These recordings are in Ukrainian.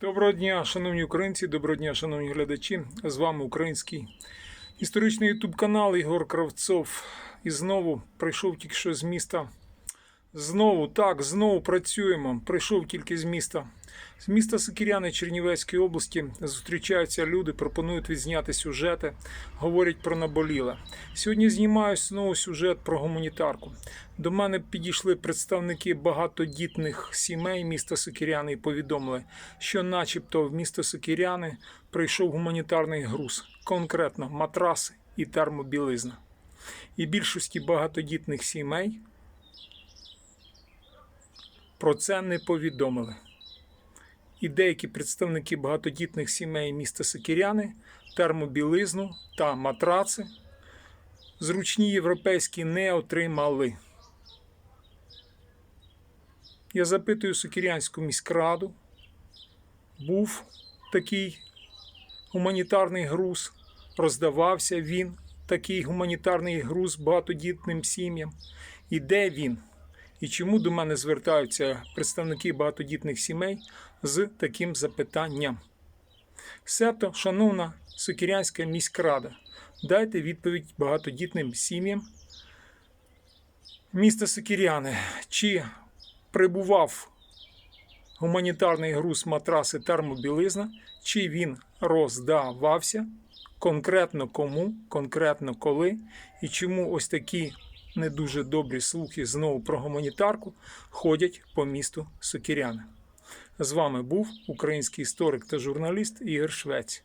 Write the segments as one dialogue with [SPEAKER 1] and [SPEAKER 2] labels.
[SPEAKER 1] Доброго дня, шановні українці, доброго дня, шановні глядачі. З вами український історичний ютуб канал Ігор Кравцов. І знову прийшов тільки що з міста. Знову, так, знову працюємо. Прийшов тільки з міста. З міста Сокиряни Чернівецької області зустрічаються люди, пропонують відзняти сюжети, говорять про наболіле. Сьогодні знімаю знову сюжет про гуманітарку. До мене підійшли представники багатодітних сімей міста Сокиряни і повідомили, що, начебто, в місто Сокиряни прийшов гуманітарний груз, конкретно матраси і термобілизна. І більшості багатодітних сімей про це не повідомили. І деякі представники багатодітних сімей міста Сокиряни термобілизну та матраци зручні європейські не отримали. Я запитую Сокирянську міськраду, був такий гуманітарний груз, роздавався він, такий гуманітарний груз багатодітним сім'ям. І де він? І чому до мене звертаються представники багатодітних сімей з таким запитанням? Себто, шановна Сокирянська міськрада, дайте відповідь багатодітним сім'ям. Міста Сокиряни, чи прибував гуманітарний груз матраси термобілизна, чи він роздавався, конкретно кому, конкретно коли, і чому ось такі не дуже добрі слухи знову про гуманітарку ходять по місту Сокіряни. З вами був український історик та журналіст Ігор Швець.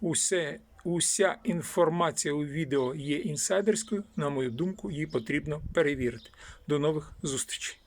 [SPEAKER 1] Усе, уся інформація у відео є інсайдерською. На мою думку, її потрібно перевірити. До нових зустрічей.